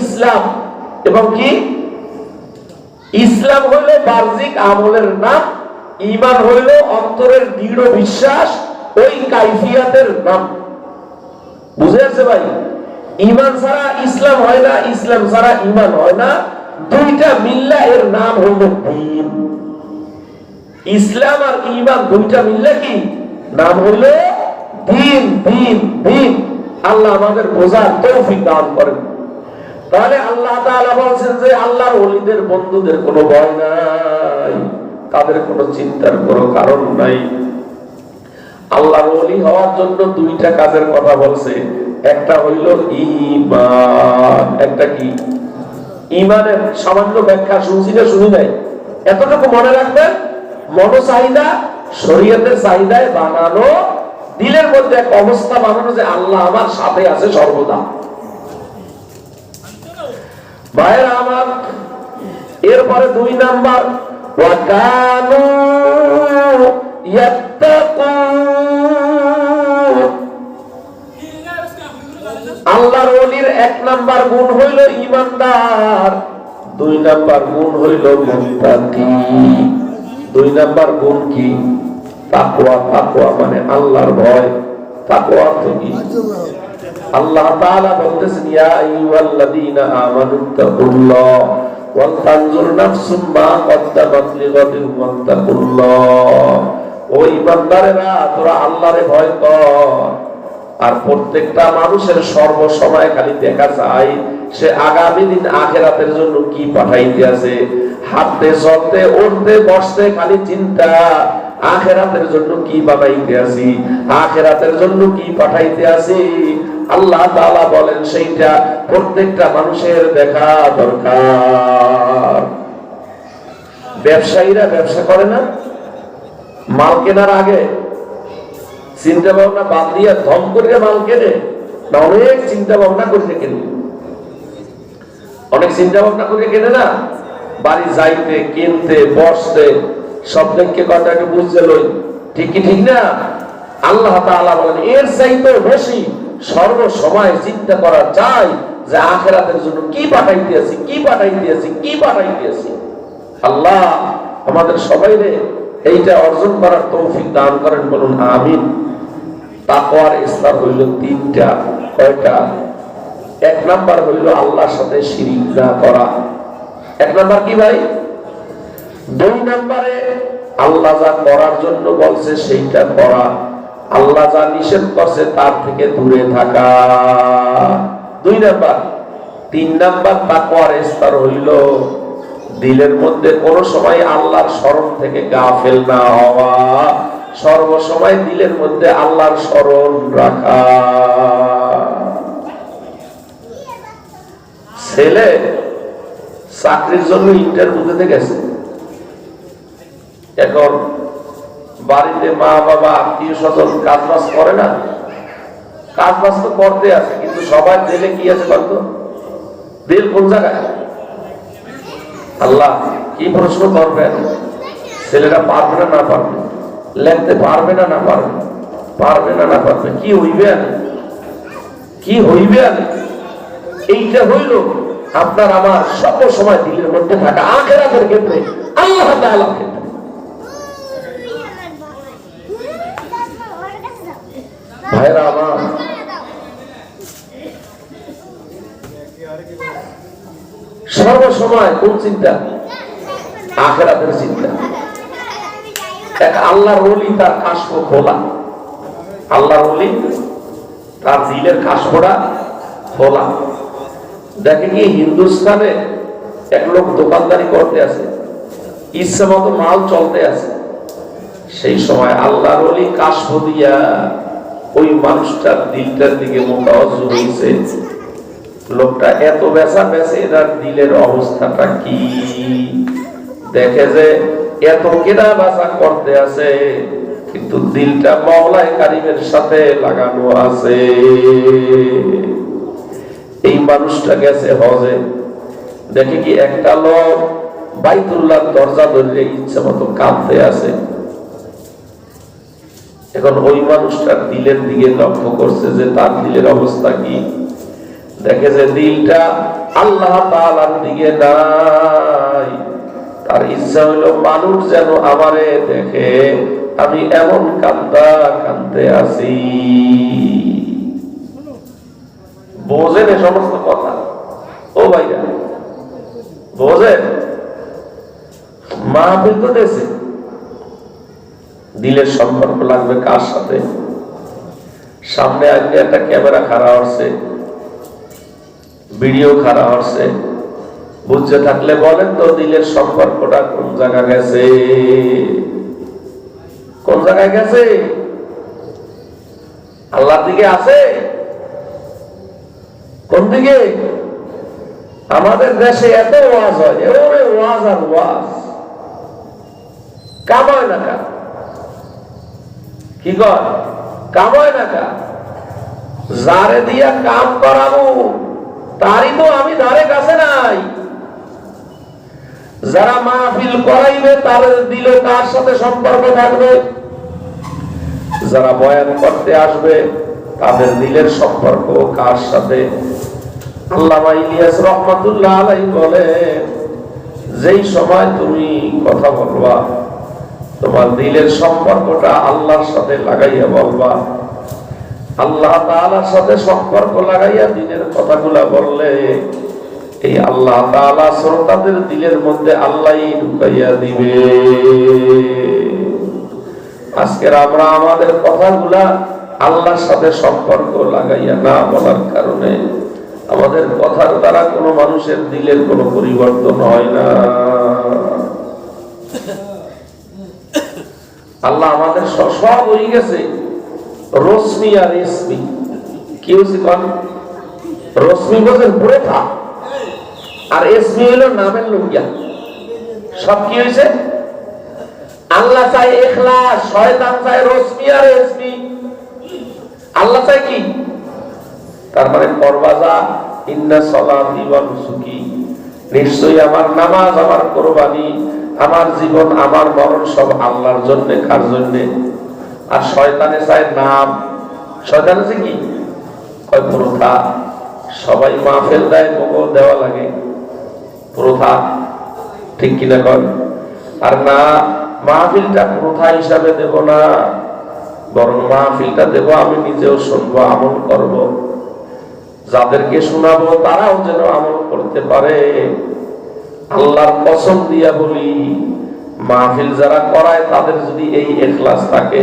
ইসলাম এবং কি? ইসলাম হইল বাহ্যিক আমলের নাম ইমান হইল অন্তরের দৃঢ় বিশ্বাস, ওই কাইফিয়াতের নাম। বুঝে আছে ভাই? ইমান ছাড়া ইসলাম হয় না, ইসলাম ছাড়া ইমান হয় না। দুইটা মিল্লা এর নাম হইল দিন। ইসলাম আর ইমান দুইটা মিললে কি? নাম হইল দিন দিন দিন। আল্লাহ আমাদের বোঝার তৌফিক দান করেন। তাহলে আল্লাহ বলছেন যে আল্লাহর ওলিদের, বন্ধুদের কোনো ভয় নাই। তাদের কোনো চিন্তার কোনো কারণ নাই। আল্লাহর ওলি হওয়ার জন্য দুইটা কাজের কথা বলছে। একটা হইল ঈমান। একটা কি? ইমানের সামান্য ব্যাখ্যা শুনছি না, শুনি নাই। এতটুকু মনে রাখবেন, মন চাহিদা, শরীয়তের চাহিদায় বানানো, দিলের মধ্যে এক অবস্থা বানানো যে আল্লাহ আমার সাথে আছে সর্বদা। ভাইয়েরা আমার, এরপরে দুই নাম্বার আল্লাহর ওলির এক নাম্বার গুণ হইল ইমানদার দুই নাম্বার গুণ হইল দুই নাম্বার গুণ কি? তাকওয়া তাকওয়া মানে আল্লাহর ভয়। তাকওয়া তো আল্লাহ তাআলা বলতেছেন, ইয়া আইয়ুহাল্লাযীনা আমানু তাকুল্লাহ ওয়াল তানজুর নাফসুম মা কদ্দামাত লিগাদিন ওয়াত্তাকুল্লাহ। ও ঈমানদারেরা তোরা আল্লাহরে ভয় কর। আর প্রত্যেকটা মানুষের সর্বসময় খালি দেখা যায় সে আগামী দিন আখেরাতের জন্য কি পাঠাইতে আছে। হাঁটতে, চলতে, উঠতে, বসতে খালি চিন্তা, আখেরাতের জন্য কি বানাইতে আছি, আখেরাতের জন্য কি পাঠাইতে আছি। আল্লাহ তাআলা বলেন, সেইটা প্রত্যেকটা মানুষের দেখা দরকার। ব্যবসায়ীরা ব্যবসা করে না? মাল কেনার আগে চিন্তা ভাবনা বাদ দিয়ে ধম করে মাল কেনে অনেক চিন্তা ভাবনা করে কেনে। অনেক চিন্তা ভাবনা করে কেনে না? বাড়ি যাইতে, কিনতে, বসতে সব দিককে কথাকে বুঝতে লই। ঠিক কি ঠিক না? আল্লাহ তাআলা বলেন, এর চাইতে বেশি সর্ব সময় চিন্তা করা চাই যে আখেরাতের জন্য কি পাঠাইতে আছি কি পাঠাইতে আছি কি পাঠাইতে আছি আল্লাহ আমাদের সবাইরে এইটা অর্জন করার তৌফিক দান করেন বলুন, আমিন। তাকওয়ার স্তর হইল তিনটা, কয়টা? এক নাম্বার হইল আল্লাহর সাথে শিরিক না করা। এক নাম্বার কি ভাই? দুই নাম্বারে আল্লাহ যা করার জন্য বলছে সেইটা করা। আল্লাহ যা নিষেধ করছে তার থেকে দূরে থাকা। দুই নাম্বার, তিন নাম্বার তাকওয়ার স্তর হইল, দিলের মধ্যে কোন সময় আল্লাহর স্মরণ থেকে গাফেল না হওয়া। সর্বসময় দিলের মধ্যে আল্লাহর স্মরণ রাখা। ছেলে চাকরির জন্য ইন্টারভিউ দিতে গেছে। এখন বাড়িতে মা, বাবা, আত্মীয় স্বজন কাজ বাজ করে না? কাজ বাজ তো করতে আছে, কিন্তু সবার দিলে কি আছে বলতো? দিল কোন জায়গায়? আল্লাহ কি প্রশ্ন করবেন? ছেলেরা পারবে না না পারবে? লেখতে পারবে না না পারবে? পারবে না না পারবে? কি হইবে আনে কি হইবে আনে এইটা হইল আপনার আমার সব সময় দিলের মধ্যে থাকা আখেরাতের ক্ষেত্রে আল্লাহ তাআলার কোন চিন্তা? আখেরাতের চিন্তা। ওলি তার খোলা। ওলি তার দিলের খোলা। দেখে কি হিন্দুস্তানে এক লোক দোকানদারি করতে আছে ইচ্ছা মতো মাল চলতে আছে সেই সময় আল্লাহর ওলি কাশফ দিয়া ওই মানুষটার দিলটার দিকে মোটাওয়াজ হয়েছে। লোকটা এত বেচা বেচে এটার দিলের অবস্থাটা কি? দেখে যে এত কেনা বেচা করতে আছে, কিন্তু দিলটা মহলায় কারিমের সাথে লাগানো আছে। এই মানুষটা গেছে হজে। দেখে কি একটা লোক বাইতুল্লাহ দরজা ধরে ইচ্ছে মতো কাঁদতে আছে। এখন ওই মানুষটার দিলের দিকে লক্ষ্য করছে যে তার দিলের অবস্থা কি? দেখে যে দিলটা আল্লাহ দিকে নাই। তার ইচ্ছা হইল মানুষ যেন আমারে দেখে, আমি এমন কান্দা কান্দতে আছি। বোঝেন এ সমস্ত কথা? ও ভাইরা, বোঝেন? মা দেশে দিলের সম্পর্ক লাগবে কার সাথে? সামনে আজকে একটা ক্যামেরা খাড়া হচ্ছে, ভিডিও খাড়া হচ্ছে। বুঝতে থাকলে বলেন তো দিলের সম্পর্কটা কোন জায়গা গেছে? কোন জায়গায় গেছে? আল্লাহর দিকে আছে? কোন দিকে? আমাদের দেশে এত ওয়াজ হয় ওরে ওয়াজ আর ওয়াজ। কামায় না কা কি কর কামায় না কা যারে দিয়া কাম করাবো। তারই তো আমি ধারে কাছে নাই। যারা মাহফিল করাইবে, তাদের দিল কার সাথে সম্পর্ক থাকবে। যারা বয়ান করতে আসবে, তাদের দিলের সম্পর্ক কার সাথে? আল্লামা ইলিয়াস রহমাতুল্লাহ আলাই বলে যেই সময় তুমি কথা বলবা তোমার দিলের সম্পর্কটা আল্লাহর সাথে লাগাইয়া বলবা। আল্লাহ তাআলার সাথে সম্পর্ক লাগাইয়া দিনের কথাগুলা বললে, এই আল্লাহ তাআলা শ্রোতাদের দিলের মধ্যে আল্লাহই ঢুকাইয়া দিবে। আজকের আমরা আমাদের কথাগুলা আল্লাহর সাথে সম্পর্ক লাগাইয়া না বলার কারণে, আমাদের কথার দ্বারা কোনো মানুষের দিলের কোনো পরিবর্তন হয় না। আল্লাহ আমাদের সব হয়ে গেছে। রশ্মি আর রেশমি কি হয়েছে কন? রশ্মি বোঝেন পড়ে থাক আর এসমি হলো নামের লোকিয়া সব কি হয়েছে? আল্লাহ চাই এখলাস, শয়তান চাই রশ্মি আর এসমি। আল্লাহ চাই কি? তার মানে করবাজা ইন্না সলাতি ওয়া নুসুকি। নিশ্চয়ই আমার নামাজ, আমার কোরবানি আমার জীবন, আমার মরণ সব আল্লাহর জন্য, কার জন্য? আর শয়তানে চায় নাম। শয়তান আছে কি? প্রথা। সবাই মাহফিল দেয় মগল দেওয়া লাগে। প্রথা। ঠিক কিনা কর আর না, মাহফিলটা প্রথা হিসাবে দেব না। বরং মাহফিলটা দেব, আমি নিজেও শুনব, আমল করব। যাদেরকে শোনাবো, তারাও যেন আমল করতে পারে। আল্লাহর কসম দিয়া বলি, মাহফিল যারা করায় তাদের যদি এই এখলাস থাকে,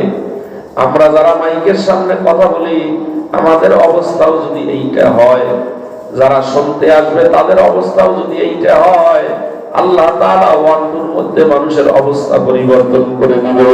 আমরা যারা মাইকের সামনে কথা বলি, আমাদের অবস্থাও যদি এইটা হয়, যারা শুনতে আসবে তাদের অবস্থাও যদি এইটা হয়, আল্লাহ তাআলা ওয়ান্টুর মধ্যে মানুষের অবস্থা পরিবর্তন করে দিবে।